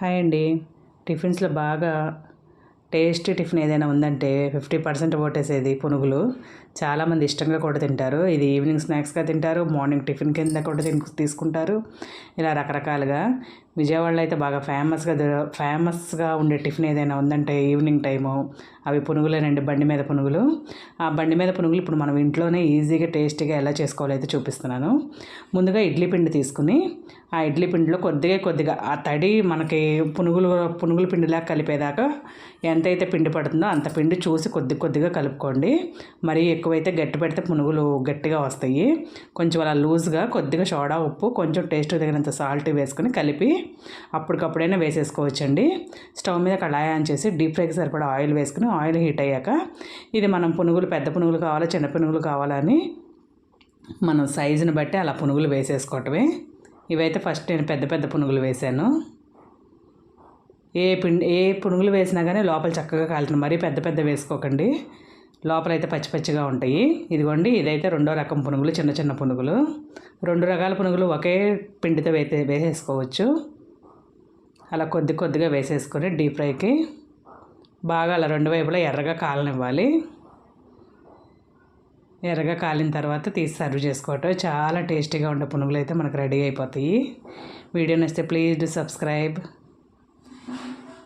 Hi అండి. టిఫిన్స్లో బాగా tasty tiffin ఏదైనా ఉందంటే ఫిఫ్టీ పర్సెంట్ ఓటేసేది పునుగులు. చాలామంది ఇష్టంగా కూడా తింటారు. ఇది ఈవినింగ్ స్నాక్స్గా తింటారు మార్నింగ్ టిఫిన్ కింద కూడా తిని తీసుకుంటారు. ఇలా రకరకాలుగా. విజయవాడలో అయితే బాగా ఫేమస్గా ఫేమస్గా ఉండే టిఫిన్ ఏదైనా ఉందంటే ఈవినింగ్ టైము అవి పునుగులేనండి బండి మీద పునుగులు. ఆ బండి మీద పునుగులు ఇప్పుడు మనం ఇంట్లోనే ఈజీగా టేస్టీగా ఎలా చేసుకోవాలో అయితే చూపిస్తున్నాను. ముందుగా ఇడ్లీ పిండి తీసుకుని ఆ ఇడ్లీ పిండిలో కొద్దిగా కొద్దిగా ఆ తడి మనకి పునుగులు పునుగుల పిండిలా కలిపేదాకా ఎంతైతే పిండి పడుతుందో అంత పిండి చూసి కొద్ది కొద్దిగా కలుపుకోండి. మరీ ఎక్కువైతే గట్టి పెడితే పునుగులు గట్టిగా వస్తాయి. కొంచెం అలా లూజ్గా కొద్దిగా సోడా ఉప్పు కొంచెం టేస్ట్ తగినంత సాల్ట్ వేసుకొని కలిపి అప్పటికప్పుడైనా వేసేసుకోవచ్చండి. స్టవ్ మీద కళాయి ఆన్ చేసి డీప్ ఫ్రైకి సరిపడా ఆయిల్ వేసుకుని ఆయిల్ హీట్ అయ్యాక ఇది మనం పునుగులు పెద్ద పునుగులు కావాలా చిన్న పునుగులు కావాలని మనం సైజుని బట్టి అలా పునుగులు వేసేసుకోవటమే. ఇవైతే ఫస్ట్ నేను పెద్ద పెద్ద పునుగులు వేసాను ఏ పిండి ఏ పునుగులు వేసినా కానీ లోపల చక్కగా కాలుతుంది. మరీ పెద్ద పెద్ద వేసుకోకండి. లోపల అయితే పచ్చి పచ్చిగా ఉంటాయి. ఇదిగోండి ఇదైతే రెండో రకం పునుగులు చిన్న చిన్న పునుగులు. రెండు రకాల పునుగులు ఒకే పిండితో వేసే వేసేసుకోవచ్చు. అలా కొద్ది కొద్దిగా వేసేసుకొని డీప్ ఫ్రైకి బాగా అలా రెండు వైపులా ఎర్రగా కాలనివ్వాలి. ఎర్రగా కాలిన తర్వాత తీసి సర్వ్ చేసుకోవటం. చాలా టేస్టీగా ఉండే పునుగులు అయితే మనకు రెడీ అయిపోతాయి. వీడియో నచ్చితే ప్లీజ్ సబ్స్క్రైబ్.